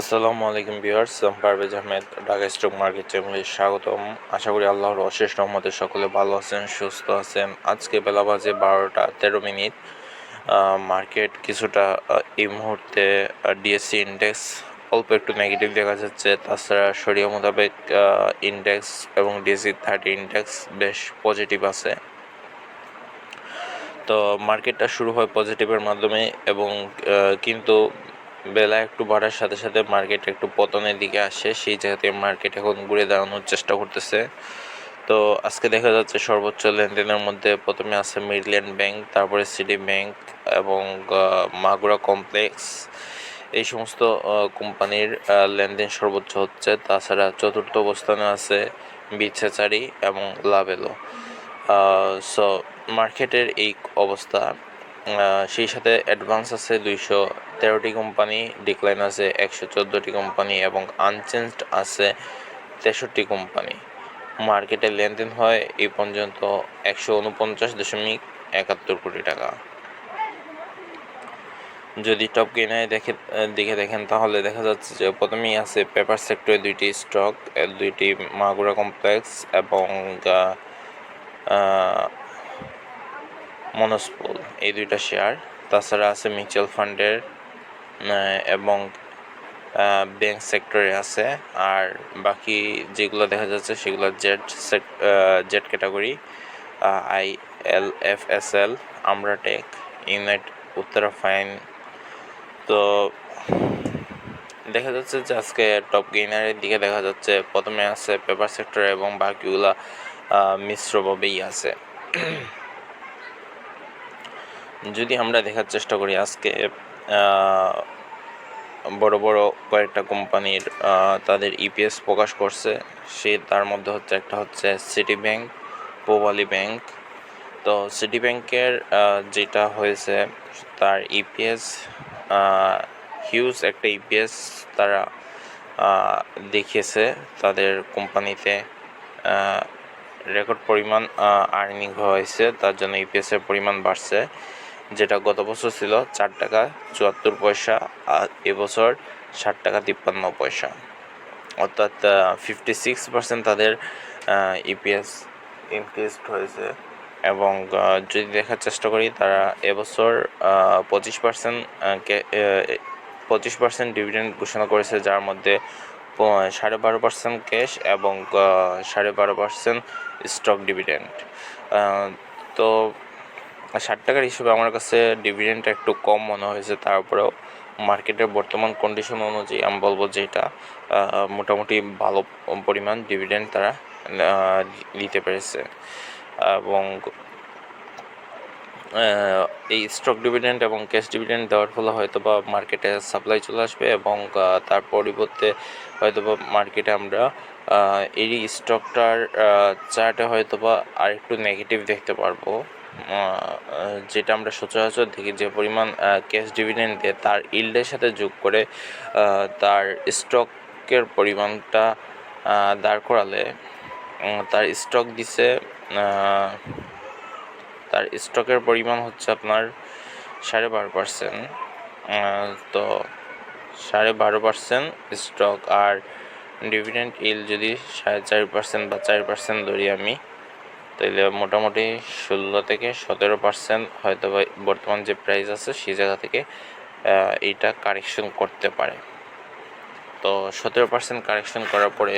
আসসালামু আলাইকুম ভিউয়ার্স, আমি পারভেজ আহমেদ, ঢাকা স্টক মার্কেট চ্যানেলে স্বাগতম। আশা করি আল্লাহর অশেষ রহমতে সকলে ভালো আছেন, সুস্থ আছেন। আজকে বেলা বাজে বারোটা তেরো মিনিট। মার্কেট কিছুটা এই মুহূর্তে ডিএসসি ইন্ডেক্স অল্প একটু নেগেটিভ দেখা যাচ্ছে। তাছাড়া সরিয়া মোতাবেক ইন্ডেক্স এবং ডিএসসি থার্টি ইন্ডেক্স বেশ পজিটিভ আছে। তো মার্কেটটা শুরু হয় পজিটিভের মাধ্যমে এবং কিন্তু বেলা একটু বাড়ার সাথে সাথে মার্কেট একটু পতনের দিকে আসে, সেই জায়গাতে মার্কেট এখন ঘুরে দাঁড়ানোর চেষ্টা করতেছে। তো আজকে দেখা যাচ্ছে সর্বোচ্চ লেনদেনের মধ্যে প্রথমে আছে মিডল্যান্ড ব্যাংক তারপরে সিটি ব্যাংক এবং মাগুরা কমপ্লেক্স এই সমস্ত কোম্পানির লেনদেন সর্বোচ্চ হচ্ছে। তাছাড়া চতুর্থ অবস্থানে আছে বিচ্ছেচারি এবং লাভেলো সো মার্কেটের এই অবস্থা। সেই সাথে অ্যাডভান্স আছে দুইশো তেরোটি কোম্পানি ডিক্লাইন আছে একশো চোদ্দোটি কোম্পানি এবং আনচেঞ্জড আছে তেষট্টি কোম্পানি মার্কেটে লেনদেন হয় এই পর্যন্ত একশো উনপঞ্চাশ দশমিক একাত্তর কোটি টাকা। যদি টপ গেনায় দেখে, দিকে দেখেন তাহলে দেখা যাচ্ছে যে প্রথমেই আছে পেপার সেক্টরে দুইটি স্টক দুইটি মাগুরা কমপ্লেক্স এবং মনস্পুল, এই দুইটা শেয়ার। তাছাড়া আছে মিউচুয়াল ফান্ডের এবং ব্যাংক সেক্টরে আছে। আর বাকি যেগুলো দেখা যাচ্ছে সেগুলো Z sec Z category I L F S L আমরাটেক ইউনাইট, উত্তরা ফাইন। তো দেখা যাচ্ছে যে আজকে টপ গেইনারের দিকে দেখা যাচ্ছে প্রথমে আছে পেপার সেক্টর এবং বাকিগুলা মিশ্রভাবেই আছে। যদি আমরা দেখার চেষ্টা করি আজকে বড় বড় কয়েকটা কোম্পানির তাদের ইপিএস প্রকাশ করছে, সে তার মধ্যে হচ্ছে একটা হচ্ছে সিটি ব্যাংক পোবালি ব্যাংক তো সিটি ব্যাংকের যেটা হয়েছে, তার ইপিএস হিউজ একটা ইপিএস তারা দেখিয়েছে। তাদের কোম্পানিতে রেকর্ড পরিমাণ আর্নিং হয়েছে, তার জন্য ইপিএস এর পরিমাণ বাড়ছে। যেটা গত বছর ছিল চার টাকা চুয়াত্তর পয়সা আর এবছর ষাট টাকা তিপ্পান্ন পয়সা। অর্থাৎ ফিফটি সিক্স পার্সেন্ট তাদের ইপিএস ইনক্রিজড হয়েছে এবং যদি দেখার চেষ্টা করি তারা এবছর পঁচিশ পার্সেন্ট পঁচিশ পার্সেন্ট ডিভিডেন্ড ঘোষণা করেছে যার মধ্যে সাড়ে বারো পার্সেন্ট ক্যাশ এবং সাড়ে বারো পার্সেন্ট স্টক ডিভিডেন্ড তো ষাট টাকার হিসেবে আমার কাছে ডিভিডেন্ডটা একটু কম মনে হয়েছে, তারপরেও মার্কেটের বর্তমান কন্ডিশন অনুযায়ী আমি বলব যে এটা মোটামুটি ভালো পরিমাণ ডিভিডেন্ড তারা দিতে পেরেছে। এবং এই স্টক ডিভিডেন্ড এবং ক্যাশ ডিভিডেন্ড দেওয়ার ফলে হয়তো বা মার্কেটে সাপ্লাই চলে আসবে এবং তার পরিবর্তে হয়তো বা মার্কেটে আমরা এই স্টকটার চার্টে হয়তো বা আরেকটু নেগেটিভ দেখতে পারব। যেটা আমরা সচরাচর দেখি যে পরিমাণ ক্যাশ ডিভিডেন্ড দেয় তার ইল্ডের সাথে যোগ করে তার স্টকের পরিমাণটা দাঁড় করালে তার স্টক দিছে তার স্টকের পরিমাণ হচ্ছে আপনার সাড়ে বারো পার্সেন্ট তো সাড়ে বারো পার্সেন্ট স্টক আর ডিভিডেন্ড ইল যদি সাড়ে চার পার্সেন্ট বা চার পার্সেন্ট ধরি আমি তাহলে মোটামুটি ষোলো থেকে সতেরো পার্সেন্ট হয়তো বর্তমান যে প্রাইস আছে সেই জায়গা থেকে এইটা কারেকশন করতে পারে। তো সতেরো পার্সেন্ট কারেকশন করার পরে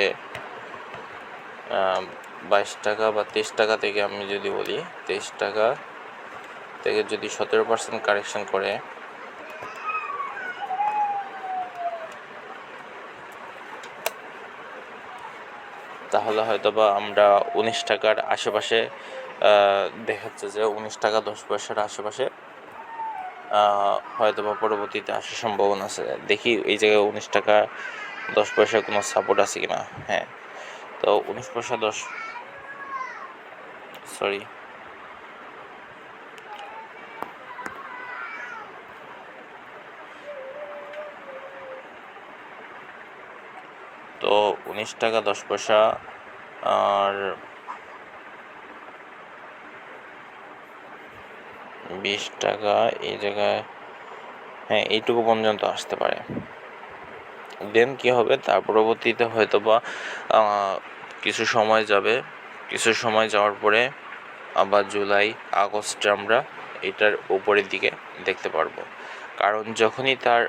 বাইশ টাকা বা তেইশ টাকা থেকে আমি যদি বলি, তেইশ টাকা থেকে যদি সতেরো পার্সেন্ট কারেকশন করে তাহলে হয়তো বা আমরা উনিশ টাকার আশেপাশে দেখাচ্ছে যে উনিশ টাকা দশ পয়সার আশেপাশে হয়তো বা পরবর্তীতে আসার সম্ভাবনা আছে। দেখি এই জায়গায় উনিশ টাকা দশ পয়সার কোনো সাপোর্ট আছে কিনা। হ্যাঁ তো উনিশ পয়সা দশ সরি তো উনিশ টাকা দশ পয়সা, আর বিশ টাকা এই জায়গায় হ্যাঁ এইটুকু পর্যন্ত আসতে পারে। দেন কী হবে, তার পরবর্তীতে হয়তো বা কিছু সময় যাবে। কিছু সময় যাওয়ার পরে আবার জুলাই, আগস্টে আমরা এটার উপরের দিকে দেখতে পারব। কারণ যখনই তার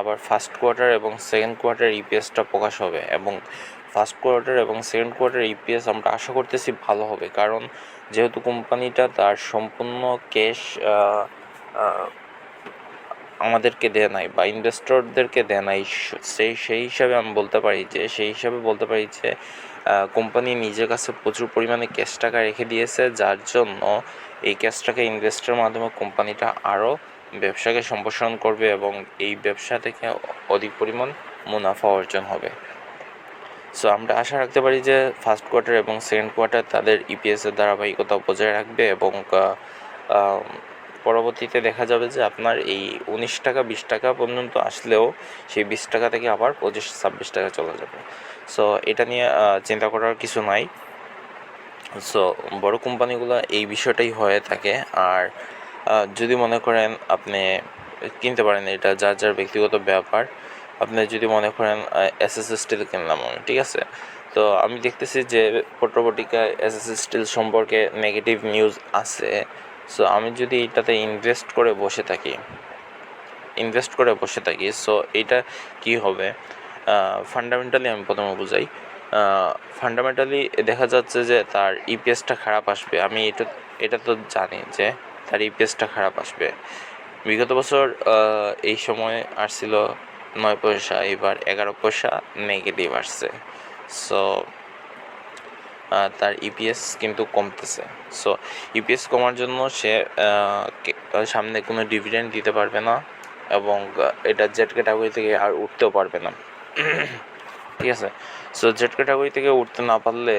আবার ফার্স্ট কোয়ার্টার এবং সেকেন্ড কোয়ার্টার ইপিএসটা প্রকাশ হবে এবং ফার্স্ট কোয়ার্টার এবং সেকেন্ড কোয়ার্টার ইপিএস আমরা আশা করতেছি ভালো হবে। কারণ যেহেতু কোম্পানিটা তার সম্পূর্ণ ক্যাশ আমাদেরকে দেয় নাই বা ইনভেস্টরদেরকে দেয় নাই সেই সেই হিসাবে আমি বলতে পারি যে, সেই হিসাবে বলতে পারি যে কোম্পানি নিজের কাছে প্রচুর পরিমাণে ক্যাশ টাকা রেখে দিয়েছে, যার জন্য এই ক্যাশ টাকা ইনভেস্টের মাধ্যমে কোম্পানিটা আরও ব্যবসাকে সম্প্রসারণ করবে এবং এই ব্যবসা থেকে অধিক পরিমাণ মুনাফা অর্জন হবে। সো আমরা আশা রাখতে পারি যে ফার্স্ট কোয়ার্টার এবং সেকেন্ড কোয়ার্টার তাদের ইপিএসের ধারাবাহিকতা বজায় রাখবে এবং পরবর্তীতে দেখা যাবে যে আপনার এই উনিশ টাকা, বিশ টাকা পর্যন্ত আসলেও সেই বিশ টাকা থেকে আবার পঁচিশ, ছাব্বিশ টাকা চলে যাবে। সো এটা নিয়ে চিন্তা করার কিছু নাই। সো বড় কোম্পানিগুলো এই বিষয়টাই হয়ে থাকে। আর যদি মনে করেন আপনি কিনতে পারেন এটা, যার যার ব্যক্তিগত ব্যাপার, আপনি যদি মনে করেন এস এস স্টিল কিনলাম আমি, ঠিক আছে? তো আমি দেখতেছি যে পত্রপত্রিকায় এস এস স্টিল সম্পর্কে নেগেটিভ নিউজ আছে। সো আমি যদি এটাতে ইনভেস্ট করে বসে থাকি ইনভেস্ট করে বসে থাকি সো এটা কি হবে? ফান্ডামেন্টালি আমি প্রথমে বুঝাই। ফান্ডামেন্টালি দেখা যাচ্ছে যে তার ইপিএসটা খারাপ আসবে। আমি এটা এটা তো জানি যে তার ইপিএসটা খারাপ আসবে। বিগত বছর এই সময় আসছিল নয় পয়সা, এবার এগারো পয়সা নেগেটিভ আসছে। সো তার ইপিএস কিন্তু কমতেছে। সো ইপিএস কমার জন্য সে সামনে কোনো ডিভিডেন্ড দিতে পারবে না এবং এটা জেড ক্যাটাগরি থেকে আর উঠতেও পারবে না। ঠিক আছে? সো জেড ক্যাটাগরি থেকে উঠতে না পারলে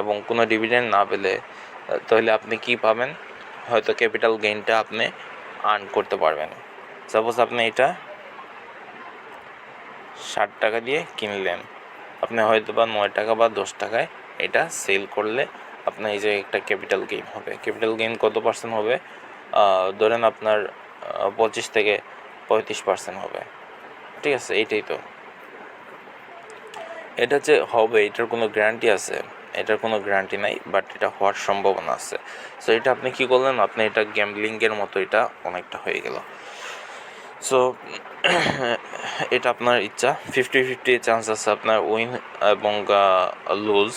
এবং কোনো ডিভিডেন্ড না পেলে, তাহলে আপনি কি পাবেন? হয়তো ক্যাপিটাল গেইনটা আপনি আর্ন করতে পারবেন। সাপোজ আপনি এটা ষাট টাকা দিয়ে কিনলেন। আপনি হয়তো বা নয় টাকা বা দশ টাকায় এটা সেল করলে আপনার এই যে একটা ক্যাপিটাল গেইন হবে। ক্যাপিটাল গেইন কত পার্সেন্ট হবে? ধরেন আপনার পঁচিশ থেকে পঁয়ত্রিশ পার্সেন্ট হবে। ঠিক আছে এইটাই তো। এটা যে হবে, এটার কোনো গ্যারান্টি আছে? এটার কোনো গ্যারান্টি নাই বাট এটা হওয়ার সম্ভাবনা আছে। সো এটা আপনি কি করলেন? আপনি এটা গ্যাম্বলিংয়ের মতো এটা অনেকটা হয়ে গেল। সো এটা আপনার ইচ্ছা। ফিফটি ফিফটি চান্স আছে আপনার উইন এবং লুজ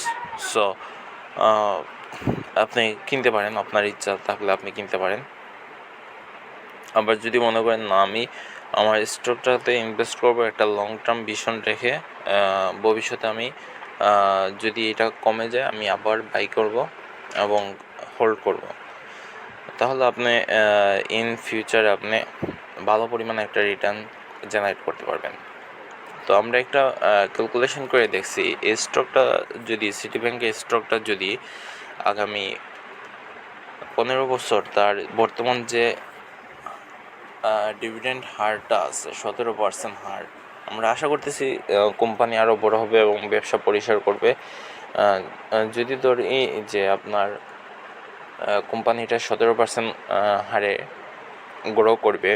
সো আপনি কিনতে পারেন, আপনার ইচ্ছা থাকলে আপনি কিনতে পারেন। আবার যদি মনে করেন, না, আমি আমার স্টকটাতে ইনভেস্ট করব একটা লং টার্ম ভিশন রেখে ভবিষ্যতে আমি যদি এটা কমে যায়, আমি আবার বাই করব এবং হোল্ড করব। তাহলে আপনি ইন ফিউচারে আপনি ভালো পরিমাণে একটা রিটার্ন জেনারেট করতে পারবেন। তো আমরা একটা ক্যালকুলেশন করে দেখছি, এই স্টকটা যদি সিটি ব্যাংকের স্টকটা যদি আগামী পনেরো বছর তার বর্তমান যে ডিভিডেন্ড হারটা আছে, সতেরো পার্সেন্ট হার আমরা আশা করতেছি কোম্পানি আরও বড় হবে এবং ব্যবসা পরিসর করবে। যদি ধরি যে আপনার কোম্পানিটা সতেরো পার্সেন্ট হারে গ্রো করবে,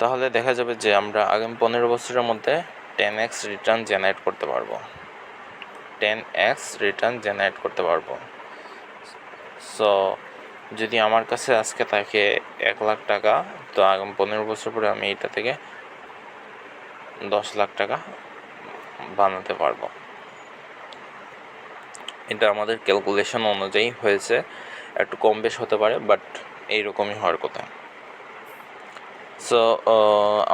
তাহলে দেখা যাবে যে আমরা আগামী পনেরো বছরের মধ্যে টেন এক্স রিটার্ন জেনারেট করতে পারব। টেন এক্স রিটার্ন জেনারেট করতে পারব। সো যদি আমার কাছে আজকে থাকে এক লাখ টাকা, তো আগামী পনেরো বছর পরে আমি এটা থেকে দশ লাখ টাকা বানাতে পারব। এটা আমাদের ক্যালকুলেশন অনুযায়ী হয়েছে। একটু কম বেশ হতে পারে বাট এইরকমই হওয়ার কথা। সো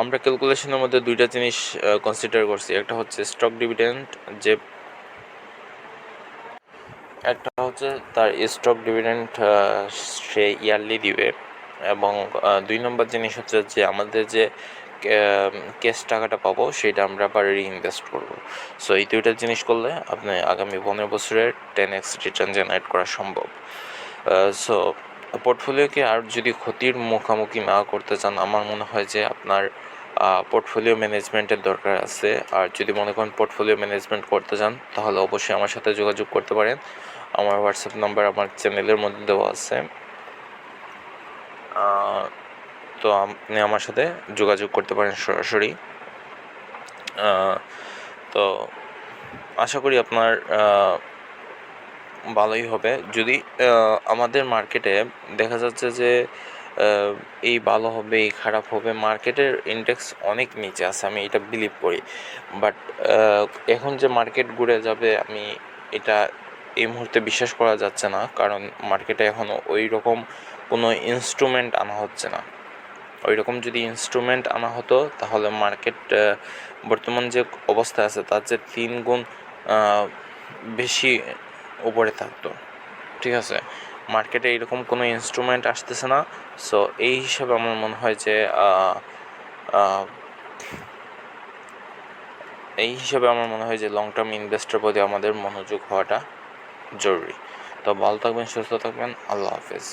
আমরা ক্যালকুলেশনের মধ্যে দুইটা জিনিস কনসিডার করছি। একটা হচ্ছে স্টক ডিভিডেন্ড যে একটা হচ্ছে তার স্টক ডিভিডেন্ড সে ইয়ারলি দিবে। এবং দুই নম্বর জিনিস হচ্ছে যে আমাদের যে ক্যাশ টাকাটা পাবো, সেটা আমরা আবার রিইনভেস্ট করব। সো এই দুইটা জিনিস করলে আপনি আগামী পনেরো বছরের টেন এক্স রিটার্ন জেনারেট করা সম্ভব। সো পোর্টফোলিওকে আর যদি ক্ষতির মুখোমুখি না করতে চান, আমার মনে হয় যে আপনার পোর্টফোলিও ম্যানেজমেন্টের দরকার আছে। আর যদি মনে করেন পোর্টফোলিও ম্যানেজমেন্ট করতে চান, তাহলে অবশ্যই আমার সাথে যোগাযোগ করতে পারেন। আমার হোয়াটসঅ্যাপ নাম্বার আমার চ্যানেলের মধ্যে দেওয়া আছে। তো আপনি আমার সাথে যোগাযোগ করতে পারেন সরাসরি। তো আশা করি আপনার ভালোই হবে। যদি আমাদের মার্কেটে দেখা যাচ্ছে যে এই ভালো হবে, এই খারাপ হবে, মার্কেটের ইন্ডেক্স অনেক নিচে আছে, আমি এটা বিলিভ করি। বাট এখন যে মার্কেট ঘুরে যাবে, আমি এটা এই মুহূর্তে বিশ্বাস করা যাচ্ছে না, কারণ মার্কেটে এখনও ওই রকম কোনো ইনস্ট্রুমেন্ট আনা হচ্ছে না। ওই রকম যদি ইনস্ট্রুমেন্ট আনা হতো, তাহলে মার্কেট বর্তমান যে অবস্থা আছে, তার যে তিন গুণ বেশি উপরে থাকতো। ঠিক আছে? মার্কেটে এরকম কোনো ইনস্ট্রুমেন্ট আসতেছে না। সো এই হিসাবে আমার মনে হয় যে এই হিসাবে আমার মনে হয় যে লং টার্ম ইনভেস্টের প্রতি আমাদের মনোযোগ হওয়াটা জরুরি। তো ভালো থাকবেন, সুস্থ থাকবেন। আল্লাহ হাফেজ।